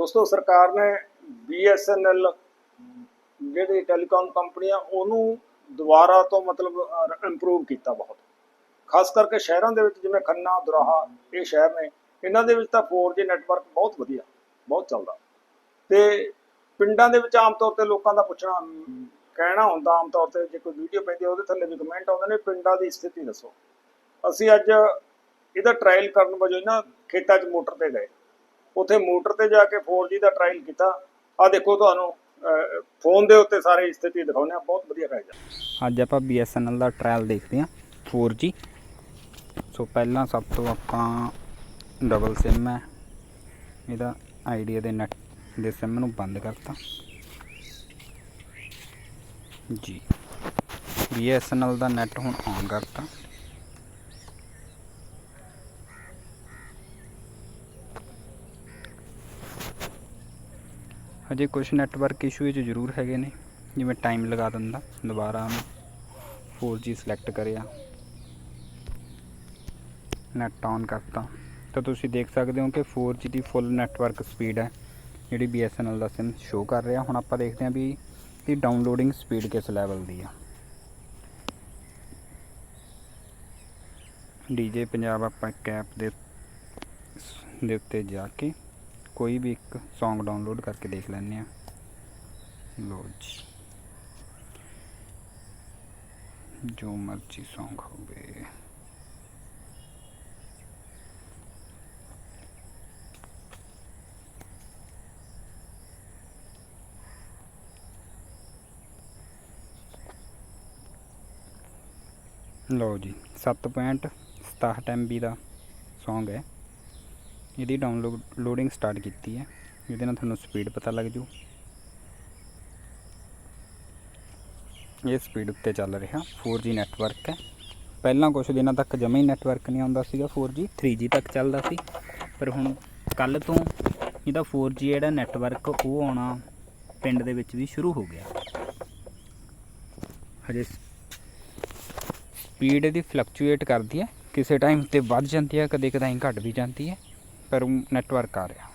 ਦੋਸਤੋ, ਸਰਕਾਰ ਨੇ BSNL ਜਿਹੜੀ ਟੈਲੀਕਾਮ ਕੰਪਨੀ ਆ ਉਹਨੂੰ ਦੁਬਾਰਾ ਤੋਂ ਮਤਲਬ ਇੰਪਰੂਵ ਕੀਤਾ ਬਹੁਤ। ਖਾਸ ਕਰਕੇ ਸ਼ਹਿਰਾਂ ਦੇ ਵਿੱਚ, ਜਿਵੇਂ ਖੰਨਾ, ਦੁਰਾਹਾ, ਇਹ ਸ਼ਹਿਰ ਨੇ, ਇਹਨਾਂ ਦੇ ਵਿੱਚ ਤਾਂ 4G ਨੈਟਵਰਕ ਬਹੁਤ ਵਧੀਆ, ਬਹੁਤ ਚੱਲਦਾ। ਤੇ ਪਿੰਡਾਂ ਦੇ ਵਿੱਚ ਆਮ ਤੌਰ ਤੇ ਲੋਕਾਂ ਦਾ ਪੁੱਛਣਾ ਕਹਿਣਾ ਹੁੰਦਾ ਆਮ ਤੌਰ ਤੇ, ਜੇ ਕੋਈ ਵੀਡੀਓ ਪੈਂਦੀ ਉਹਦੇ ਥੱਲੇ ਵੀ ਕਮੈਂਟ ਆਉਂਦੇ ਨੇ, ਪਿੰਡਾਂ ਦੀ ਸਥਿਤੀ ਦੱਸੋ। ਅਸੀਂ ਅੱਜ ਇਹਦਾ ਟ੍ਰਾਇਲ ਕਰਨ ਵਜੋਂ ਨਾ ਖੇਤਾਂ 'ਚ ਮੋਟਰ ਤੇ ਗਏ। ਉੱਥੇ ਮੋਟਰ ਤੇ ਜਾ ਕੇ 4G ਦਾ ਟ੍ਰਾਇਲ ਕੀਤਾ। ਆ ਦੇਖੋ ਤੁਹਾਨੂੰ ਫੋਨ ਦੇ ਉੱਤੇ ਸਾਰੀ ਸਥਿਤੀ ਦਿਖਾਉਂਦੇ ਆ ਬਹੁਤ ਵਧੀਆ ਹੈਗਾ ਅੱਜ ਆਪਾਂ BSNL ਦਾ ਟ੍ਰਾਇਲ ਦੇਖਦੇ ਹਾਂ 4G ਸੋ ਪਹਿਲਾਂ ਸਭ ਤੋਂ ਆਪਾਂ ਡਬਲ ਸਿਮ ਹੈ। ਇਹਦਾ ਆਈਡੀਆ ਦੇ ਨੈਟ ਦੇ ਸਿਮ ਨੂੰ ਬੰਦ ਕਰਤਾ। ਜੀ। BSNL ਦਾ ਨੈਟ ਹੁਣ ਆਨ ਕਰਤਾ। ਹਜੇ ਕੁਝ ਨੈਟਵਰਕ ਇਸ਼ੂ ਵਿੱਚ ਜ਼ਰੂਰ ਹੈਗੇ ਨੇ, ਜਿਵੇਂ ਟਾਈਮ ਲਗਾ ਦਿੰਦਾ, ਦੁਬਾਰਾ ਉਹਨੂੰ 4G ਸਿਲੈਕਟ ਕਰਿਆ। ਨੈਟ ਔਨ ਕਰਤਾ। ਤਾਂ ਤੁਸੀਂ ਦੇਖ ਸਕਦੇ ਹੋ ਕਿ 4G ਦੀ ਫੁੱਲ ਨੈਟਵਰਕ ਸਪੀਡ ਹੈ, ਜਿਹੜੀ BSNL ਦਾ ਸਿਮ ਸ਼ੋ ਕਰ ਰਿਹਾ। ਹੁਣ ਆਪਾਂ ਦੇਖਦੇ ਹਾਂ ਵੀ ਇਹ ਡਾਊਨਲੋਡਿੰਗ ਸਪੀਡ ਕਿਸ ਲੈਵਲ ਦੀ ਆ। DJ ਪੰਜਾਬ ਆਪਾਂ ਇੱਕ ਐਪ ਦੇ ਦੇ ਉੱਤੇ ਜਾ ਕੇ ਕੋਈ ਵੀ ਇੱਕ Song ਡਾਊਨਲੋਡ ਕਰਕੇ ਦੇਖ ਲੈਂਦੇ ਆ ਲੋ ਜੀ ਜੋ ਮਰਜ਼ੀ Song ਹੋਵੇ ਲਓ ਜੀ 7.67 MB ਦਾ Song ਹੈ ਇਹਦੀ ਡਾਊਨਲੋਡ ਲੋਡਿੰਗ ਸਟਾਰਟ ਕੀਤੀ ਹੈ। ਇਹਦੇ ਨਾਲ ਤੁਹਾਨੂੰ ਸਪੀਡ ਪਤਾ ਲੱਗ ਜੂ। ਇਹ ਸਪੀਡ ਉੱਤੇ ਚੱਲ ਰਿਹਾ। 4G ਨੈਟਵਰਕ ਹੈ। ਪਹਿਲਾਂ ਕੁਝ ਦਿਨਾਂ ਤੱਕ ਜਮਾ ਹੀ ਨੈਟਵਰਕ ਨਹੀਂ ਆਉਂਦਾ ਸੀਗਾ 4G 3G ਤੱਕ ਚੱਲਦਾ ਸੀ। ਪਰ ਹੁਣ ਕੱਲ ਤੋਂ ਇਹਦਾ 4G ਜਿਹੜਾ ਨੈਟਵਰਕ ਉਹ ਆਉਣਾ ਪਿੰਡ ਦੇ ਵਿੱਚ ਵੀ ਸ਼ੁਰੂ ਹੋ ਗਿਆ। ਹਜੇ ਸਪੀਡ ਇਹਦੀ ਫਲਕਚੁਏਟ ਕਰਦੀ ਹੈ। ਕਿਸੇ ਟਾਈਮ ਤੇ ਵੱਧ ਜਾਂਦੀ ਹੈ, ਕਦੇ ਕਦਾਈ ਘਟ ਵੀ ਜਾਂਦੀ ਹੈ। ਪਰ ਨੈਟਵਰਕ ਆ ਰਿਹਾ